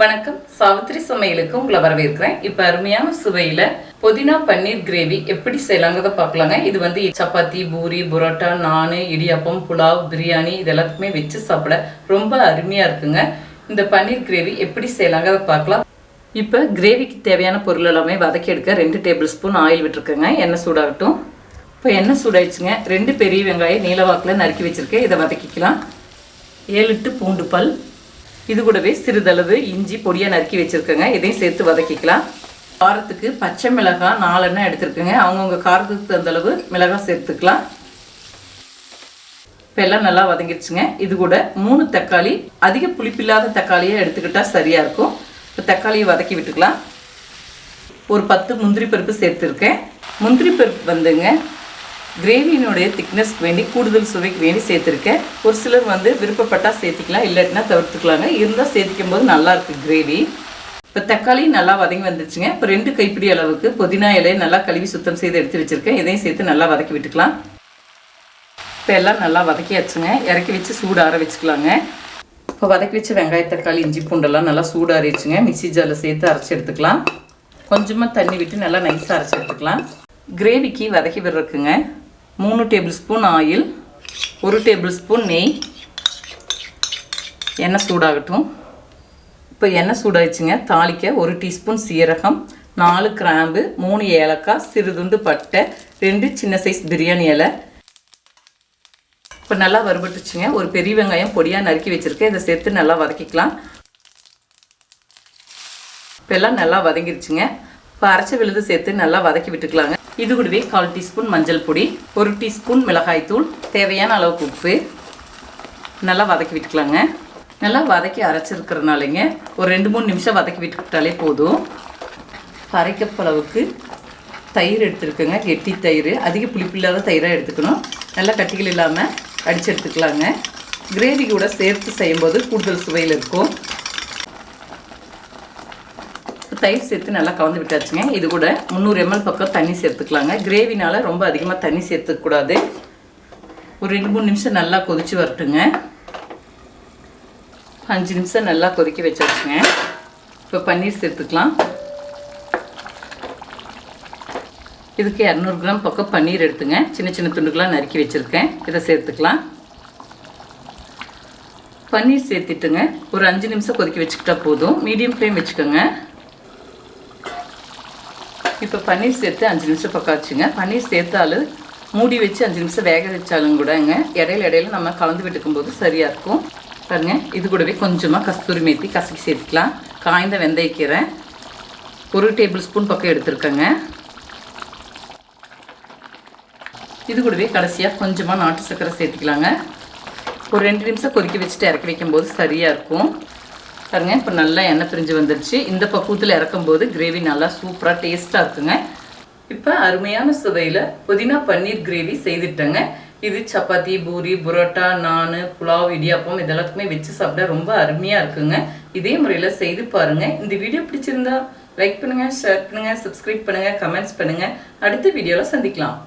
வணக்கம். சாவித்திரி சமையலுக்கு உங்களை வரவேற்கிறேன். இப்போ அருமையான சுவையில் புதினா பன்னீர் கிரேவி எப்படி செய்யலாங்கிறத பார்க்கலாங்க. இது வந்து சப்பாத்தி பூரி புரோட்டா நான் இடியாப்பம் புலாவ் பிரியாணி இது எல்லாத்துக்குமே வச்சு சாப்பிட ரொம்ப அருமையாக இருக்குங்க. இந்த பன்னீர் கிரேவி எப்படி செய்யலாங்கிறத பார்க்கலாம். இப்போ கிரேவிக்கு தேவையான பொருள் எல்லாமே வதக்கி எடுக்க ரெண்டு டேபிள் ஸ்பூன் ஆயில் விட்டுருக்கேங்க. எண்ணெய் சூடாகட்டும். இப்போ எண்ணெய் சூடாயிடுச்சுங்க. ரெண்டு பெரிய வெங்காயம் நீலவாக்கில் நறுக்கி வச்சுருக்கேன். இதை வதக்கிக்கலாம். ஏழு எட்டு பூண்டு பல். இது கூடவே சிறிதளவு இஞ்சி பொடியாக நறுக்கி வச்சுருக்கேங்க. இதையும் சேர்த்து வதக்கிக்கலாம். காரத்துக்கு பச்சை மிளகாய் நாலெண்ணெய் எடுத்துருக்கேங்க. அவங்கவுங்க காரத்துக்கு தகுந்தளவு மிளகாய் சேர்த்துக்கலாம். இப்போ எல்லாம் நல்லா வதங்கிடுச்சுங்க இது கூட மூணு தக்காளி அதிக புளிப்பில்லாத தக்காளியை எடுத்துக்கிட்டால் சரியாக இருக்கும். இப்போ தக்காளியை வதக்கி விட்டுக்கலாம். ஒரு பத்து முந்திரி பருப்பு சேர்த்துருக்கேன். முந்திரி பருப்பு வந்துங்க கிரேவியினுடைய திக்னஸ்க்கு வேண்டி கூடுதல் சுவைக்கு வேண்டி சேர்த்துருக்கேன். ஒரு சிலர் வந்து விருப்பப்பட்டால் சேர்த்திக்கலாம் இல்லாட்டினா தவிர்த்துக்கலாங்க. இருந்தால் சேர்த்திக்கும் போது நல்லாயிருக்கு கிரேவி இப்போ தக்காளி நல்லா வதங்கி வந்துருச்சுங்க. இப்போ ரெண்டு கைப்பிடி அளவுக்கு புதினா இலையை நல்லா கழுவி சுத்தம் செய்து எடுத்து வச்சுருக்கேன். இதையும் சேர்த்து நல்லா வதக்கி விட்டுக்கலாம். இப்போ எல்லாம் நல்லா வதக்கியாச்சுங்க. இறக்கி வச்சு சூடு ஆற வச்சுக்கலாங்க. இப்போ வதக்கி வச்ச வெங்காய தக்காளி இஞ்சி பூண்டெல்லாம் நல்லா சூடாறிடுச்சுங்க. மிக்சி ஜாரில் சேர்த்து அரைச்சி எடுத்துக்கலாம். கொஞ்சமாக தண்ணி விட்டு நல்லா நைஸாக அரைச்சி எடுத்துக்கலாம். கிரேவிக்கு வதக்கி விடுறதுக்குங்க. மூணு டேபிள் ஸ்பூன் ஆயில் ஒரு டேபிள் ஸ்பூன் நெய். எண்ணெய் சூடாகட்டும். இப்போ எண்ணெய் சூடாயிடுச்சுங்க. தாளிக்க ஒரு டீஸ்பூன் சீரகம் நாலு கிராம்பு மூணு ஏலக்காய் சிறுதுண்டு பட்டை ரெண்டு சின்ன சைஸ் பிரியாணி இலை. இப்போ நல்லா வறுபட்டுச்சுங்க. ஒரு பெரிய வெங்காயம் பொடியாக நறுக்கி வச்சுருக்கேன். இதை சேர்த்து நல்லா வதக்கிக்கலாம். இப்போ எல்லாம் நல்லா வதங்கிருச்சுங்க. இப்போ அரைச்ச விழுது சேர்த்து நல்லா வதக்கி விட்டுக்கலாங்க. இது கூடவே கால் டீஸ்பூன் மஞ்சள் பொடி ஒரு டீஸ்பூன் மிளகாய்த்தூள் தேவையான அளவுக்கு உப்பு. நல்லா வதக்கி விட்டுக்கலாங்க. நல்லா வதக்கி அரைச்சிருக்கிறனாலங்க ஒரு ரெண்டு மூணு நிமிஷம் வதக்கி விட்டுக்கிட்டாலே போதும். அரைக்கப்பளவுக்கு தயிர் எடுத்துருக்கேங்க. கெட்டி தயிர் அதிக புளிப்பில்லாத தயிராக எடுத்துக்கணும். நல்லா கட்டிகள் இல்லாமல் அடித்து எடுத்துக்கலாங்க. கிரேவி கூட சேர்த்து செய்யும்போது கூடுதல் சுவையில் இருக்கும். தயிர் சேர்த்து நல்லா கலந்து விட்டாச்சுங்க. இது கூட முந்நூறு எம்எல் பக்கம் தண்ணி சேர்த்துக்கலாங்க. கிரேவினால் ரொம்ப அதிகமாக தண்ணி சேர்த்துக்கூடாது ஒரு ரெண்டு மூணு நிமிஷம் நல்லா கொதிச்சு வரட்டுங்க. அஞ்சு நிமிஷம் நல்லா கொதிக்க வச்சாச்சுங்க. இப்போ பன்னீர் சேர்த்துக்கலாம். இதுக்கு இரநூறு கிராம் பக்கம் பன்னீர் எடுத்துங்க. சின்ன சின்ன துண்டுகளாக நறுக்கி வச்சுருக்கேன். இதை சேர்த்துக்கலாம். பன்னீர் சேர்த்துட்டுங்க. ஒரு அஞ்சு நிமிஷம் கொதிக்க வச்சுக்கிட்டா போதும். மீடியம் ஃப்ளேம் வச்சுக்கோங்க. இப்போ பன்னீர் சேர்த்து அஞ்சு நிமிஷம் பக்கம் வச்சுங்க. பன்னீர் சேர்த்தாலும் மூடி வச்சு அஞ்சு நிமிஷம் வேக வச்சாலும் கூடங்க. இடையில இடையில நம்ம கலந்து விட்டுக்கும் போது சரியாக இருக்கும். பாருங்க இது கூடவே கொஞ்சமாக கஸ்தூரி மேத்தி கசக்கி சேர்த்துக்கலாம். காய்ந்த வெந்தயக்கீரை ஒரு டேபிள் ஸ்பூன் பக்கம் எடுத்துருக்கேங்க. இது கூடவே கடைசியாக கொஞ்சமாக நாட்டு சர்க்கரை சேர்த்துக்கலாங்க. ஒரு ரெண்டு நிமிஷம் கொதிக்க வச்சுட்டு இறக்கி வைக்கும்போது சரியாக இருக்கும். பாருங்க இப்போ நல்லா எண்ணெய் பிரிஞ்சு வந்துருச்சு. இந்த பக்குவத்தில் இறக்கும்போது கிரேவி நல்லா சூப்பராக டேஸ்ட்டாக இருக்குங்க. இப்போ அருமையான சுவையில் புதினா பன்னீர் கிரேவி செய்துட்டேங்க. இது சப்பாத்தி பூரி புரோட்டா நான் புலாவ் இடியாப்பம் இதெல்லாத்துக்குமே வச்சு சாப்பிட ரொம்ப அருமையாக இருக்குங்க. இதே முறையில் செய்து பாருங்கள் இந்த வீடியோ பிடிச்சிருந்தா லைக் பண்ணுங்கள் ஷேர் பண்ணுங்கள் சப்ஸ்கிரைப் பண்ணுங்கள் கமெண்ட்ஸ் பண்ணுங்கள் அடுத்த வீடியோவில் சந்திக்கலாம்.